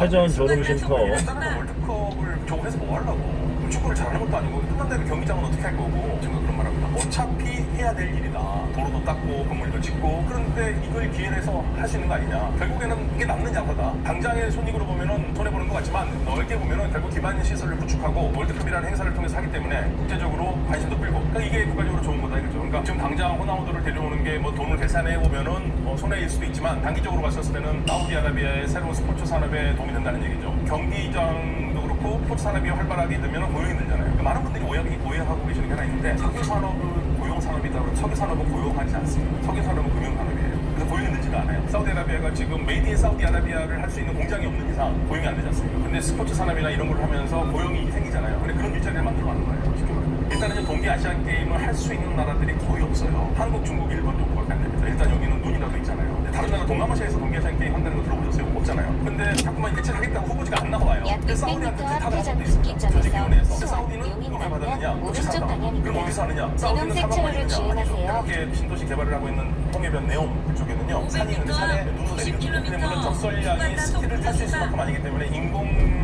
회전 졸음쉼터 월드컵을 저거해서 뭐 하려고? 축구를 잘하는 것도 아니고 끝난 다음에 경기장은 어떻게 할 거고 제가 그런 말 합니다. 어차피 해야 될 일이다. 도로도 닦고 건물도 짓고 그런데 이걸 할수 있는 거 아니냐? 결국에는 이게 남는 양파다. 당장의 손익으로 보면은 손해 보는 것 같지만 넓게 보면은 결국 기반 시설을 구축하고 월드컵이라는 행사를 통해서 하기 때문에 국제적으로 관심도 끌고 그러니까 이게 국가적으로 좋은. 그러니까 지금 당장 호나우드를 데려오는 게 뭐 돈을 계산해 보면은 어, 손해일 수도 있지만 단기적으로 봤을 때는 사우디아라비아의 새로운 스포츠 산업에 도움이 된다는 얘기죠. 경기장도 그렇고 스포츠 산업이 활발하게 되면 고용이 늘잖아요. 그러니까 많은 분들이 오해하고, 오해하고 계시는 게 하나 있는데 석유 산업은 고용 산업이다 석유 산업은 고용하지 않습니다. 석유 산업은 금융 산업이에요. 그래서 고용이 늘지가 않아요. 사우디아라비아가 지금 메이드 인 사우디아라비아를 할 수 있는 공장이 없는 이상 고용이 안 되지 않습니까? 근데 스포츠 산업이나 이런 걸 하면서 고용이 생기잖아요. 동계 아시안 게임을 할 수 있는 나라들이 거의 없어요. 한국, 중국, 일본 정도밖에 안 됩니다. 일단 여기는 눈이라도 있잖아요. 근데 다른 나라 동남아시아에서 동계 아시안 게임 한다는 거 들어보셨어요? 없잖아요. 근데 자꾸만 대체를 하겠다고 후보지가 안 나와요. 약 근데 600m 사우디한테 회전 것도 있습니다. 조직위원회에서. 사우디는 왜 받았느냐? 산다. 방향입니다. 그럼 어디서 하느냐? 사우디는 차로를 있느냐? 이렇게 신도시 개발을 하고 있는 홍해변 네옴 그쪽에는요 산이 있는데 산에 눈을 근데 물론 적설량이 스키를 탈 수 있을 만큼 아니기 때문에 인공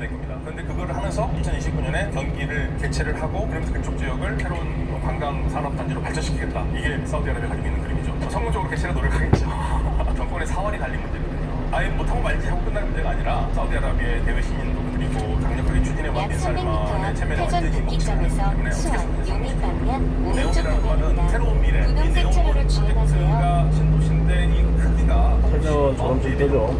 만들어낼 겁니다 그런데 그거를 하면서 2029년에 경기를 개최를 하고 그러면서 그쪽 지역을 새로운 관광 산업 단지로 발전시키겠다 이게 사우디아라비아 가지고 있는 그림이죠 성공적으로 개최에 노력하겠죠 정권의 사활이 달린 문제거든요 아예 못하고 말지 하고 끝날 문제가 아니라 사우디아라비아의 대외 시민도 그리고 강력하게 추진해온 약 인살만의 300m 체면이 앞 회전 완전히 어떻게 수원? 용인 방면 오른쪽 네옴이라는 거는 방향입니다. 새로운 미래 이 분홍색 차로를 주행하세요. 프로젝트가 신도시인데 이 크기가 회전 졸음쉼터죠